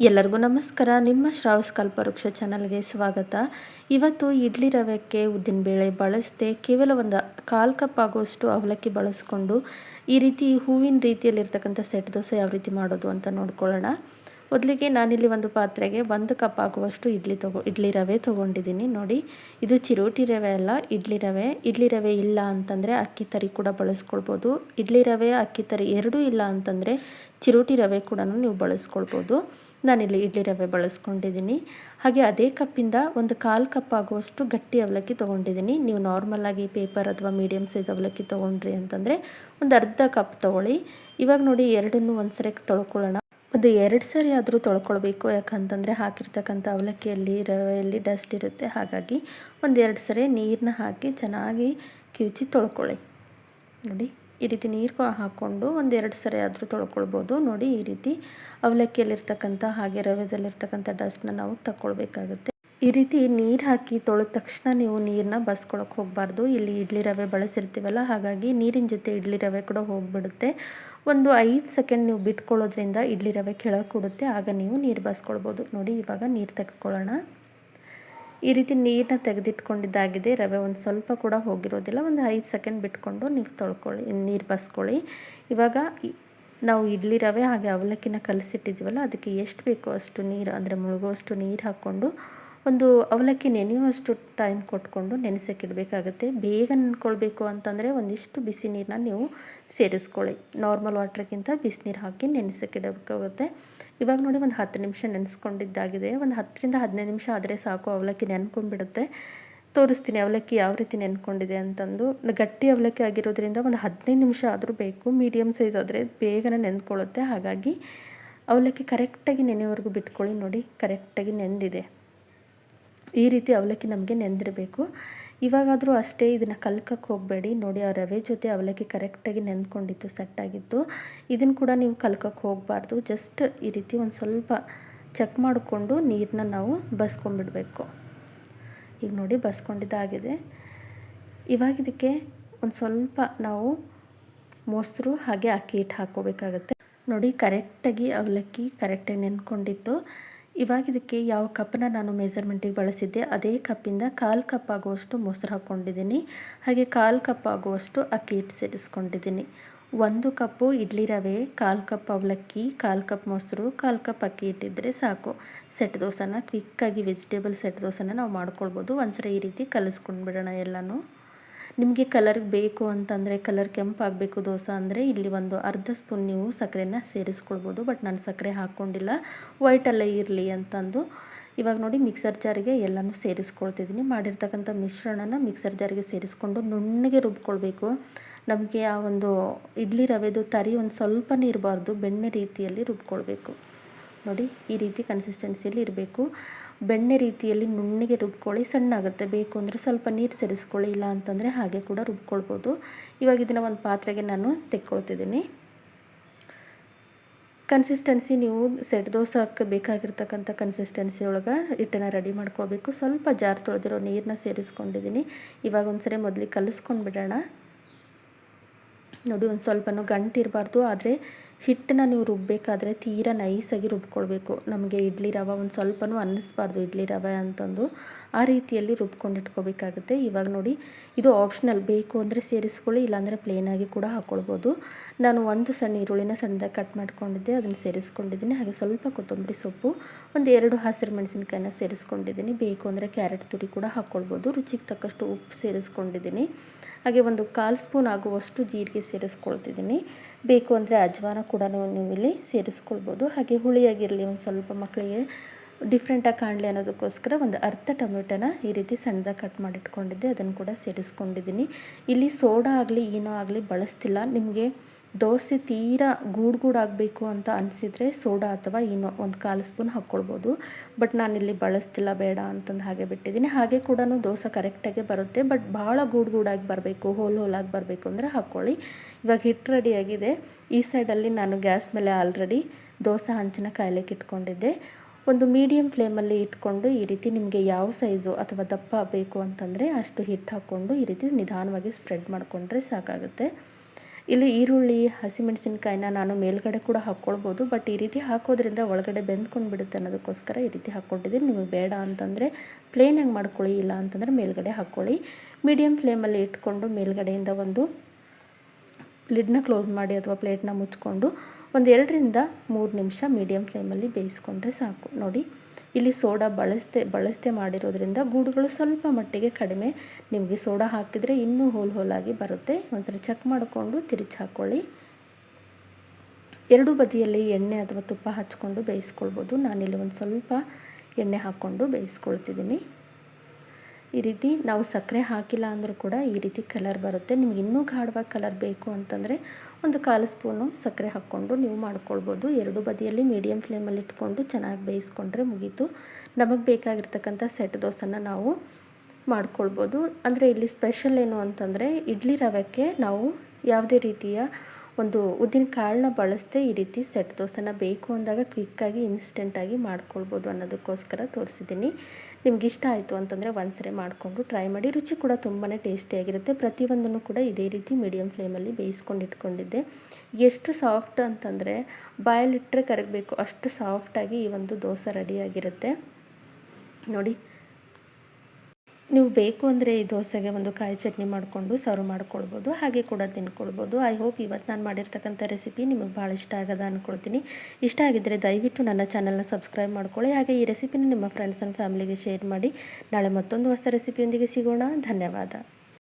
ಎಲ್ಲರಿಗೂ ನಮಸ್ಕಾರ. ನಿಮ್ಮ ಶ್ರಾವಸ್ ಕಲ್ಪವೃಕ್ಷ ಚಾನಲ್ಗೆ ಸ್ವಾಗತ. ಇವತ್ತು ಇಡ್ಲಿ ರವೆಕ್ಕೆ ಉದ್ದಿನಬೇಳೆ ಬಳಸದೆ ಕೇವಲ ಒಂದು ಕಾಲು ಕಪ್ ಆಗುವಷ್ಟು ಅವಲಕ್ಕಿ ಬಳಸ್ಕೊಂಡು ಈ ರೀತಿ ಹೂವಿನ ರೀತಿಯಲ್ಲಿರ್ತಕ್ಕಂಥ ಸೆಟ್ ದೋಸೆ ಯಾವ ರೀತಿ ಮಾಡೋದು ಅಂತ ನೋಡ್ಕೊಳ್ಳೋಣ. ಮೊದಲಿಗೆ ನಾನಿಲ್ಲಿ ಒಂದು ಪಾತ್ರೆಗೆ ಒಂದು ಕಪ್ ಆಗುವಷ್ಟು ಇಡ್ಲಿ ತಗೋ, ಇಡ್ಲಿ ರವೆ ತೊಗೊಂಡಿದ್ದೀನಿ. ನೋಡಿ, ಇದು ಚಿರೋಟಿ ರವೆ ಅಲ್ಲ, ಇಡ್ಲಿ ರವೆ. ಇಡ್ಲಿ ರವೆ ಇಲ್ಲ ಅಂತಂದರೆ ಅಕ್ಕಿ ತರಿ ಕೂಡ ಬಳಸ್ಕೊಳ್ಬೋದು. ಇಡ್ಲಿ ರವೆ, ಅಕ್ಕಿ ತರಿ ಎರಡೂ ಇಲ್ಲ ಅಂತಂದರೆ ಚಿರೋಟಿ ರವೆ ಕೂಡ ನೀವು ಬಳಸ್ಕೊಳ್ಬೋದು. ನಾನಿಲ್ಲಿ ಇಡ್ಲಿ ರವೆ ಬಳಸ್ಕೊಂಡಿದ್ದೀನಿ. ಹಾಗೆ ಅದೇ ಕಪ್ಪಿಂದ ಒಂದು ಕಾಲು ಕಪ್ ಆಗುವಷ್ಟು ಗಟ್ಟಿ ಅವಲಕ್ಕಿ ತೊಗೊಂಡಿದ್ದೀನಿ. ನೀವು ನಾರ್ಮಲಾಗಿ ಪೇಪರ್ ಅಥವಾ ಮೀಡಿಯಮ್ ಸೈಜ್ ಅವಲಕ್ಕಿ ತೊಗೊಂಡ್ರಿ ಅಂತಂದರೆ ಒಂದು ಅರ್ಧ ಕಪ್ ತೊಗೊಳ್ಳಿ. ಇವಾಗ ನೋಡಿ ಎರಡನ್ನೂ ಒಂದು ಸರಿ ತೊಳ್ಕೊಳ್ಳೋಣ. ಒಂದು ಎರಡು ಸರಿ ಆದರೂ ತೊಳ್ಕೊಳ್ಬೇಕು. ಯಾಕಂತಂದರೆ ಹಾಕಿರ್ತಕ್ಕಂಥ ಅವಲಕ್ಕಿಯಲ್ಲಿ, ರವೆಯಲ್ಲಿ ಡಸ್ಟ್ ಇರುತ್ತೆ. ಹಾಗಾಗಿ ಒಂದು ಎರಡು ಸರಿ ನೀರನ್ನ ಹಾಕಿ ಚೆನ್ನಾಗಿ ಕಿವುಚಿ ತೊಳ್ಕೊಳ್ಳಿ. ನೋಡಿ. ಈ ರೀತಿ ನೀರು ಹಾಕ್ಕೊಂಡು ಒಂದೆರಡು ಸರಿ ಆದರೂ ತೊಳ್ಕೊಳ್ಬೋದು. ನೋಡಿ ಈ ರೀತಿ ಅವಲಕ್ಕಿಯಲ್ಲಿರ್ತಕ್ಕಂಥ ಹಾಗೆ ರವೆದಲ್ಲಿರ್ತಕ್ಕಂಥ ಡಸ್ಟ್ನ ನಾವು ತಗೊಳ್ಬೇಕಾಗುತ್ತೆ ಈ ರೀತಿ ನೀರು ಹಾಕಿ ತೊಳೆದ ತಕ್ಷಣ ನೀವು ನೀರನ್ನ ಬಸ್ಕೊಳಕ್ಕೆ ಹೋಗಬಾರ್ದು. ಇಲ್ಲಿ ಇಡ್ಲಿ ರವೆ ಬಳಸಿರ್ತೀವಲ್ಲ, ಹಾಗಾಗಿ ನೀರಿನ ಜೊತೆ ಇಡ್ಲಿ ರವೆ ಕೂಡ ಹೋಗಿಬಿಡುತ್ತೆ. ಒಂದು ಐದು ಸೆಕೆಂಡ್ ನೀವು ಬಿಟ್ಕೊಳ್ಳೋದ್ರಿಂದ ಇಡ್ಲಿ ರವೆ ಕೆಳಗೆ ಕೊಡುತ್ತೆ. ಆಗ ನೀವು ನೀರು ಬಸ್ಕೊಳ್ಬೋದು. ನೋಡಿ ಇವಾಗ ನೀರು ತೆಗೆದುಕೊಳ್ಳೋಣ. ಈ ರೀತಿ ನೀರನ್ನ ತೆಗೆದಿಟ್ಕೊಂಡಿದ್ದಾಗಿದೆ. ರವೆ ಒಂದು ಸ್ವಲ್ಪ ಕೂಡ ಹೋಗಿರೋದಿಲ್ಲ. ಒಂದು ಐದು ಸೆಕೆಂಡ್ ಬಿಟ್ಕೊಂಡು ನೀವು ತೊಳ್ಕೊಳ್ಳಿ, ನೀರು ಬಸ್ಕೊಳ್ಳಿ. ಇವಾಗ ನಾವು ಇಡ್ಲಿ ರವೆ ಹಾಗೆ ಅವಲಕ್ಕಿನ ಕಲಸಿಟ್ಟಿದ್ದೀವಲ್ಲ ಅದಕ್ಕೆ ಎಷ್ಟು ಬೇಕೋ ಅಷ್ಟು ನೀರು, ಅಂದರೆ ಮುಳುಗುವಷ್ಟು ನೀರು ಹಾಕ್ಕೊಂಡು ಒಂದು ಅವಲಕ್ಕಿ ನೆನೆಯುವಷ್ಟು ಟೈಮ್ ಕೊಟ್ಕೊಂಡು ನೆನೆಸೋಕ್ಕಿಡಬೇಕಾಗುತ್ತೆ. ಬೇಗ ನೆನ್ಕೊಳ್ಬೇಕು ಅಂತಂದರೆ ಒಂದಿಷ್ಟು ಬಿಸಿ ನೀರನ್ನ ನೀವು ಸೇರಿಸ್ಕೊಳ್ಳಿ. ನಾರ್ಮಲ್ ವಾಟ್ರಿಗಿಂತ ಬಿಸಿನೀರು ಹಾಕಿ ನೆನೆಸೋಕ್ಕಿಡಬೇಕಾಗುತ್ತೆ. ಇವಾಗ ನೋಡಿ ಒಂದು ಹತ್ತು ನಿಮಿಷ ನೆನೆಸ್ಕೊಂಡಿದ್ದಾಗಿದೆ. ಒಂದು ಹತ್ತರಿಂದ ಹದಿನೈದು ನಿಮಿಷ ಆದರೆ ಸಾಕು, ಅವಲಕ್ಕಿ ನೆನ್ಕೊಂಡ್ಬಿಡುತ್ತೆ. ತೋರಿಸ್ತೀನಿ ಅವಲಕ್ಕಿ ಯಾವ ರೀತಿ ನೆನ್ಕೊಂಡಿದೆ ಅಂತಂದು. ಗಟ್ಟಿ ಅವಲಕ್ಕಿ ಆಗಿರೋದ್ರಿಂದ ಒಂದು ಹದಿನೈದು ನಿಮಿಷ ಆದರೂ ಬೇಕು. ಮೀಡಿಯಮ್ ಸೈಜ್ ಆದರೆ ಬೇಗನೆ ನೆಂದ್ಕೊಳ್ಳುತ್ತೆ ಹಾಗಾಗಿ ಅವಲಕ್ಕಿ ಕರೆಕ್ಟಾಗಿ ನೆನೆವರೆಗೂ ಬಿಟ್ಕೊಳ್ಳಿ ನೋಡಿ ಕರೆಕ್ಟಾಗಿ ನೆಂದಿದೆ. ಈ ರೀತಿ ಅವಲಕ್ಕಿ ನಮಗೆ ನೆಂದಿರಬೇಕು. ಇವಾಗಾದರೂ ಅಷ್ಟೇ ಇದನ್ನು ಕಲ್ಕಕ್ಕೆ ಹೋಗಬೇಡಿ. ನೋಡಿ, ಆ ರವೆ ಜೊತೆ ಅವಲಕ್ಕಿ ಕರೆಕ್ಟಾಗಿ ನೆಂದ್ಕೊಂಡಿತ್ತು ಸೆಟ್ಟಾಗಿತ್ತು ಇದನ್ನು ಕೂಡ ನೀವು ಕಲ್ಕಕ್ಕೆ ಹೋಗಬಾರ್ದು. ಜಸ್ಟ್ ಈ ರೀತಿ ಒಂದು ಸ್ವಲ್ಪ ಚೆಕ್ ಮಾಡಿಕೊಂಡು ನೀರನ್ನ ನಾವು ಬಸ್ಕೊಂಡ್ಬಿಡಬೇಕು. ಈಗ ನೋಡಿ ಬಸ್ಕೊಂಡಿದ್ದಾಗಿದೆ ಇವಾಗ ಇದಕ್ಕೆ ಒಂದು ಸ್ವಲ್ಪ ನಾವು ಮೊಸರು ಹಾಗೆ ಅಕ್ಕಿ ಹಿಟ್ಟು ಹಾಕ್ಕೋಬೇಕಾಗತ್ತೆ. ನೋಡಿ ಕರೆಕ್ಟಾಗಿ ಅವಲಕ್ಕಿ ಕರೆಕ್ಟಾಗಿ ನೆನ್ಕೊಂಡಿತ್ತು ಇವಾಗ ಇದಕ್ಕೆ ಯಾವ ಕಪ್ಪನ್ನ ನಾನು ಮೆಜರ್ಮೆಂಟಿಗೆ ಬಳಸಿದ್ದೆ, ಅದೇ ಕಪ್ಪಿಂದ ಕಾಲು ಕಪ್ ಆಗುವಷ್ಟು ಮೊಸರು ಹಾಕ್ಕೊಂಡಿದ್ದೀನಿ ಹಾಗೆ ಕಾಲು ಕಪ್ ಆಗುವಷ್ಟು ಅಕ್ಕಿ ಹಿಟ್ಟು ಸೇರಿಸ್ಕೊಂಡಿದ್ದೀನಿ. ಒಂದು ಕಪ್ಪು ಇಡ್ಲಿ ರವೆ, ಕಾಲು ಕಪ್ ಅವಲಕ್ಕಿ, ಕಾಲು ಕಪ್ ಮೊಸರು, ಕಾಲು ಕಪ್ ಅಕ್ಕಿ ಹಿಟ್ಟಿದ್ದರೆ ಸಾಕು. ಸೆಟ್ ದೋಸೆನ ಕ್ವಿಕ್ಕಾಗಿ ವೆಜಿಟೇಬಲ್ ಸೆಟ್ ದೋಸೆನ ನಾವು ಮಾಡ್ಕೊಳ್ಬೋದು. ಒಂದ್ಸರಿ ಈ ರೀತಿ ಕಲಿಸ್ಕೊಂಡ್ಬಿಡೋಣ ಎಲ್ಲನೂ. ನಿಮಗೆ ಕಲರ್ ಬೇಕು ಅಂತಂದರೆ ಕಲರ್ ಕೆಂಪಾಗಬೇಕು ದೋಸೆ ಅಂದರೆ ಇಲ್ಲಿ ಒಂದು ಅರ್ಧ ಸ್ಪೂನ್ ನೀವು ಸಕ್ಕರೆನ ಸೇರಿಸ್ಕೊಳ್ಬೋದು ಬಟ್ ನಾನು ಸಕ್ಕರೆ ಹಾಕ್ಕೊಂಡಿಲ್ಲ ವೈಟಲ್ಲೇ ಇರಲಿ ಅಂತಂದು. ಇವಾಗ ನೋಡಿ ಮಿಕ್ಸರ್ ಜಾರಿಗೆ ಎಲ್ಲನೂ ಸೇರಿಸ್ಕೊಳ್ತಿದ್ದೀನಿ ಮಾಡಿರ್ತಕ್ಕಂಥ ಮಿಶ್ರಣನ ಮಿಕ್ಸರ್ ಜಾರಿಗೆ ಸೇರಿಸ್ಕೊಂಡು ನುಣ್ಣಗೆ ರುಬ್ಕೊಳ್ಬೇಕು. ನಮಗೆ ಆ ಒಂದು ಇಡ್ಲಿ ರವೆದು ತರಿ ಒಂದು ಸ್ವಲ್ಪನೇ ಇರಬಾರ್ದು. ಬೆಣ್ಣೆ ರೀತಿಯಲ್ಲಿ ರುಬ್ಕೊಳ್ಬೇಕು. ನೋಡಿ ಈ ರೀತಿ ಕನ್ಸಿಸ್ಟೆನ್ಸಿಯಲ್ಲಿ ಇರಬೇಕು. ಬೆಣ್ಣೆ ರೀತಿಯಲ್ಲಿ ನುಣ್ಣಗೆ ರುಬ್ಕೊಳ್ಳಿ ಸಣ್ಣ ಆಗುತ್ತೆ ಬೇಕು ಅಂದರೆ ಸ್ವಲ್ಪ ನೀರು ಸೇರಿಸ್ಕೊಳ್ಳಿ, ಇಲ್ಲ ಅಂತಂದರೆ ಹಾಗೆ ಕೂಡ ರುಬ್ಕೊಳ್ಬೋದು. ಇವಾಗ ಇದನ್ನು ಒಂದು ಪಾತ್ರೆಗೆ ನಾನು ತೆಕ್ಕೊಳ್ತಿದ್ದೀನಿ. ಕನ್ಸಿಸ್ಟೆನ್ಸಿ ನೀವು ಸೆಟ್ ದೋಸಕ್ಕೆ ಬೇಕಾಗಿರ್ತಕ್ಕಂಥ ಕನ್ಸಿಸ್ಟೆನ್ಸಿ ಒಳಗೆ ಹಿಟ್ಟನ್ನು ರೆಡಿ ಮಾಡ್ಕೊಳ್ಬೇಕು. ಸ್ವಲ್ಪ ಜಾರ್ ತೊಳೆದಿರೋ ನೀರನ್ನ ಸೇರಿಸ್ಕೊಂಡಿದ್ದೀನಿ. ಇವಾಗ ಒಂದ್ಸರಿ ಮೊದಲಿಗೆ ಕಲಿಸ್ಕೊಂಡು ಬಿಡೋಣ ಅದು ಒಂದು ಸ್ವಲ್ಪನೂ ಗಂಟಿರಬಾರ್ದು, ಆದರೆ ಹಿಟ್ಟನ್ನ ನೀವು ರುಬ್ಬಬೇಕಾದ್ರೆ ತೀರಾ ನೈಸಾಗಿ ರುಬ್ಕೊಳ್ಬೇಕು. ನಮಗೆ ಇಡ್ಲಿ ರವೆ ಒಂದು ಸ್ವಲ್ಪನೂ ಅನ್ನಿಸ್ಬಾರ್ದು ಇಡ್ಲಿ ರವೆ ಅಂತಂದು. ಆ ರೀತಿಯಲ್ಲಿ ರುಬ್ಕೊಂಡು ಇಟ್ಕೋಬೇಕಾಗುತ್ತೆ. ಇವಾಗ ನೋಡಿ, ಇದು ಆಪ್ಷನಲ್ ಬೇಕು ಅಂದರೆ ಸೇರಿಸ್ಕೊಳ್ಳಿ, ಇಲ್ಲಾಂದರೆ ಪ್ಲೇನಾಗಿ ಕೂಡ ಹಾಕ್ಕೊಳ್ಬೋದು ನಾನು ಒಂದು ಸಣ್ಣ ಈರುಳ್ಳಿನ ಸಣ್ಣದಾಗಿ ಕಟ್ ಮಾಡ್ಕೊಂಡಿದ್ದೆ, ಅದನ್ನು ಸೇರಿಸ್ಕೊಂಡಿದ್ದೀನಿ. ಹಾಗೆ ಸ್ವಲ್ಪ ಕೊತ್ತಂಬರಿ ಸೊಪ್ಪು, ಒಂದು ಎರಡು ಹಸಿರು ಮೆಣಸಿನ್ಕಾಯಿನ ಸೇರಿಸ್ಕೊಂಡಿದ್ದೀನಿ. ಬೇಕು ಅಂದರೆ ಕ್ಯಾರೆಟ್ ತುರಿ ಕೂಡ ಹಾಕ್ಕೊಳ್ಬೋದು ರುಚಿಗೆ ತಕ್ಕಷ್ಟು ಉಪ್ಪು ಸೇರಿಸ್ಕೊಂಡಿದ್ದೀನಿ. ಹಾಗೆ ಒಂದು ಕಾಲು ಸ್ಪೂನ್ ಆಗುವಷ್ಟು ಜೀರಿಗೆ ಸೇರಿಸ್ಕೊಳ್ತಿದ್ದೀನಿ. ಬೇಕು ಅಂದರೆ ಅಜ್ವಾನ ಕೂಡ ನೀವು ಇಲ್ಲಿ ಸೇರಿಸ್ಕೊಳ್ಬೋದು. ಹಾಗೆ ಹುಳಿಯಾಗಿರಲಿ ಒಂದು ಸ್ವಲ್ಪ ಮಕ್ಕಳಿಗೆ ಡಿಫ್ರೆಂಟಾಗಿ ಕಾಣಲಿ ಅನ್ನೋದಕ್ಕೋಸ್ಕರ ಒಂದು ಅರ್ಧ ಟೊಮೆಟೊನ ಈ ರೀತಿ ಸಣ್ಣದಾಗಿ ಕಟ್ ಮಾಡಿಟ್ಕೊಂಡಿದ್ದೆ. ಅದನ್ನು ಕೂಡ ಸೇರಿಸ್ಕೊಂಡಿದ್ದೀನಿ. ಇಲ್ಲಿ ಸೋಡಾ ಆಗಲಿ ಏನೋ ಆಗಲಿ ಬಳಸ್ತಿಲ್ಲ. ನಿಮಗೆ ದೋಸೆ ತೀರಾ ಗೂಡು ಗೂಡಾಗಬೇಕು ಅಂತ ಅನಿಸಿದರೆ ಸೋಡಾ ಅಥವಾ ಏನೋ ಒಂದು ಕಾಲು ಸ್ಪೂನ್ ಹಾಕ್ಕೊಳ್ಬೋದು. ಬಟ್ ನಾನಿಲ್ಲಿ ಬಳಸ್ತಿಲ್ಲ, ಬೇಡ ಅಂತಂದು ಹಾಗೆ ಬಿಟ್ಟಿದ್ದೀನಿ. ಹಾಗೆ ಕೂಡ ದೋಸೆ ಕರೆಕ್ಟಾಗೆ ಬರುತ್ತೆ. ಬಟ್ ಭಾಳ ಗೂಡು ಗೂಡಾಗಿ ಬರಬೇಕು, ಹೋಲ್ ಹೋಲಾಗಿ ಬರಬೇಕು ಅಂದರೆ ಹಾಕ್ಕೊಳ್ಳಿ. ಇವಾಗ ಹಿಟ್ಟು ರೆಡಿಯಾಗಿದೆ ಈ ಸೈಡಲ್ಲಿ ನಾನು ಗ್ಯಾಸ್ ಮೇಲೆ ಆಲ್ರೆಡಿ ದೋಸೆ ಹಂಚಿನ ಕಾಯಿಲೆಗೆ ಇಟ್ಕೊಂಡಿದ್ದೆ. ಒಂದು ಮೀಡಿಯಮ್ ಫ್ಲೇಮಲ್ಲಿ ಇಟ್ಕೊಂಡು ಈ ರೀತಿ ನಿಮಗೆ ಯಾವ ಸೈಜು ಅಥವಾ ದಪ್ಪ ಬೇಕು ಅಂತಂದರೆ ಅಷ್ಟು ಹಿಟ್ಟು ಹಾಕ್ಕೊಂಡು ಈ ರೀತಿ ನಿಧಾನವಾಗಿ ಸ್ಪ್ರೆಡ್ ಮಾಡಿಕೊಂಡ್ರೆ ಸಾಕಾಗುತ್ತೆ. ಇಲ್ಲಿ ಈರುಳ್ಳಿ, ಹಸಿಮೆಣಸಿನ್ಕಾಯಿನ ನಾನು ಮೇಲ್ಗಡೆ ಕೂಡ ಹಾಕ್ಕೊಳ್ಬೋದು. ಬಟ್ ಈ ರೀತಿ ಹಾಕೋದ್ರಿಂದ ಒಳಗಡೆ ಬೆಂದ್ಕೊಂಡು ಬಿಡುತ್ತೆ ಅನ್ನೋದಕ್ಕೋಸ್ಕರ ಈ ರೀತಿ ಹಾಕ್ಕೊಂಡಿದ್ದೀನಿ ನಿಮಗೆ ಬೇಡ ಅಂತಂದರೆ ಪ್ಲೇನಾಗಿ ಮಾಡ್ಕೊಳ್ಳಿ, ಇಲ್ಲ ಅಂತಂದರೆ ಮೇಲ್ಗಡೆ ಹಾಕ್ಕೊಳ್ಳಿ. ಮೀಡಿಯಮ್ ಫ್ಲೇಮಲ್ಲಿ ಇಟ್ಕೊಂಡು ಮೇಲ್ಗಡೆಯಿಂದ ಒಂದು ಲಿಡ್ನ ಕ್ಲೋಸ್ ಮಾಡಿ ಅಥವಾ ಪ್ಲೇಟ್ನ ಮುಚ್ಕೊಂಡು ಒಂದು ಎರಡರಿಂದ ಮೂರು ನಿಮಿಷ ಮೀಡಿಯಮ್ ಫ್ಲೇಮಲ್ಲಿ ಬೇಯಿಸ್ಕೊಂಡ್ರೆ ಸಾಕು. ನೋಡಿ ಇಲ್ಲಿ ಸೋಡಾ ಬಳಸ್ದೆ, ಬಳಸದೆ ಮಾಡಿರೋದ್ರಿಂದ ಗೂಡುಗಳು ಸ್ವಲ್ಪ ಮಟ್ಟಿಗೆ ಕಡಿಮೆ ನಿಮಗೆ ಸೋಡಾ ಹಾಕಿದರೆ ಇನ್ನೂ ಹೋಲ್ ಹೋಲಾಗಿ ಬರುತ್ತೆ. ಒಂದ್ಸರಿ ಚೆಕ್ ಮಾಡಿಕೊಂಡು ತಿರುಚಿ ಹಾಕ್ಕೊಳ್ಳಿ ಎರಡು ಬದಿಯಲ್ಲಿ ಎಣ್ಣೆ ಅಥವಾ ತುಪ್ಪ ಹಚ್ಕೊಂಡು ಬೇಯಿಸ್ಕೊಳ್ಬೋದು. ನಾನಿಲ್ಲಿ ಒಂದು ಸ್ವಲ್ಪ ಎಣ್ಣೆ ಹಾಕ್ಕೊಂಡು ಬೇಯಿಸ್ಕೊಳ್ತಿದ್ದೀನಿ. ಈ ರೀತಿ ನಾವು ಸಕ್ಕರೆ ಹಾಕಿಲ್ಲ ಅಂದರೂ ಕೂಡ ಈ ರೀತಿ ಕಲರ್ ಬರುತ್ತೆ. ನಿಮ್ಗೆ ಇನ್ನೂ ಗಾಢವಾಗಿ ಕಲರ್ ಬೇಕು ಅಂತಂದರೆ ಒಂದು ಕಾಲು ಸ್ಪೂನು ಸಕ್ಕರೆ ಹಾಕ್ಕೊಂಡು ನೀವು ಮಾಡ್ಕೊಳ್ಬೋದು. ಎರಡು ಬದಿಯಲ್ಲಿ ಮೀಡಿಯಮ್ ಫ್ಲೇಮಲ್ಲಿ ಇಟ್ಕೊಂಡು ಚೆನ್ನಾಗಿ ಬೇಯಿಸ್ಕೊಂಡ್ರೆ ಮುಗೀತು. ನಮಗೆ ಬೇಕಾಗಿರ್ತಕ್ಕಂಥ ಸೆಟ್ ದೋಸೆನ ನಾವು ಮಾಡ್ಕೊಳ್ಬೋದು. ಅಂದರೆ ಇಲ್ಲಿ ಸ್ಪೆಷಲ್ ಏನು ಅಂತಂದರೆ, ಇಡ್ಲಿ ರವೆಕ್ಕೆ ನಾವು ಯಾವುದೇ ರೀತಿಯ ಒಂದು ಉದ್ದಿನ ಕಾಳನ್ನ ಬಳಸದೆ ಈ ರೀತಿ ಸೆಟ್ ದೋಸೆನ ಬೇಕು ಅಂದಾಗ ಕ್ವಿಕ್ಕಾಗಿ ಇನ್ಸ್ಟೆಂಟಾಗಿ ಮಾಡ್ಕೊಳ್ಬೋದು ಅನ್ನೋದಕ್ಕೋಸ್ಕರ ತೋರಿಸಿದ್ದೀನಿ. ನಿಮ್ಗೆ ಇಷ್ಟ ಆಯಿತು ಅಂತಂದರೆ ಒಂದ್ಸರಿ ಮಾಡಿಕೊಂಡು ಟ್ರೈ ಮಾಡಿ. ರುಚಿ ಕೂಡ ತುಂಬಾ ಟೇಸ್ಟಿಯಾಗಿರುತ್ತೆ ಪ್ರತಿಯೊಂದನ್ನು ಕೂಡ ಇದೇ ರೀತಿ ಮೀಡಿಯಮ್ ಫ್ಲೇಮಲ್ಲಿ ಬೇಯಿಸ್ಕೊಂಡು ಇಟ್ಕೊಂಡಿದ್ದೆ. ಎಷ್ಟು ಸಾಫ್ಟ್ ಅಂತಂದರೆ ಬಾಯಲ್ಲಿಟ್ಟರೆ ಕರಗಬೇಕು. ಅಷ್ಟು ಸಾಫ್ಟಾಗಿ ಈ ಒಂದು ದೋಸೆ ರೆಡಿಯಾಗಿರುತ್ತೆ ನೋಡಿ ನೀವು ಬೇಕು ಅಂದರೆ ಈ ದೋಸೆಗೆ ಒಂದು ಕಾಯಿ ಚಟ್ನಿ ಮಾಡಿಕೊಂಡು ಸರ್ವ್ ಮಾಡ್ಕೊಳ್ಬೋದು, ಹಾಗೆ ಕೂಡ ತಿನ್ಕೊಳ್ಬೋದು. ಐ ಹೋಪ್ ಇವತ್ತು ನಾನು ಮಾಡಿರ್ತಕ್ಕಂಥ ರೆಸಿಪಿ ನಿಮಗೆ ಭಾಳ ಇಷ್ಟ ಆಗದ ಅಂದ್ಕೊಳ್ತೀನಿ ಇಷ್ಟ ಆಗಿದ್ದರೆ ದಯವಿಟ್ಟು ನನ್ನ ಚಾನಲ್ನ ಸಬ್ಸ್ಕ್ರೈಬ್ ಮಾಡ್ಕೊಳ್ಳಿ, ಹಾಗೆ ಈ ರೆಸಿಪಿನ ನಿಮ್ಮ ಫ್ರೆಂಡ್ಸ್ ಆ್ಯಂಡ್ ಫ್ಯಾಮಿಲಿಗೆ ಶೇರ್ ಮಾಡಿ. ನಾಳೆ ಮತ್ತೊಂದು ಹೊಸ ರೆಸಿಪಿಯೊಂದಿಗೆ ಸಿಗೋಣ. ಧನ್ಯವಾದ.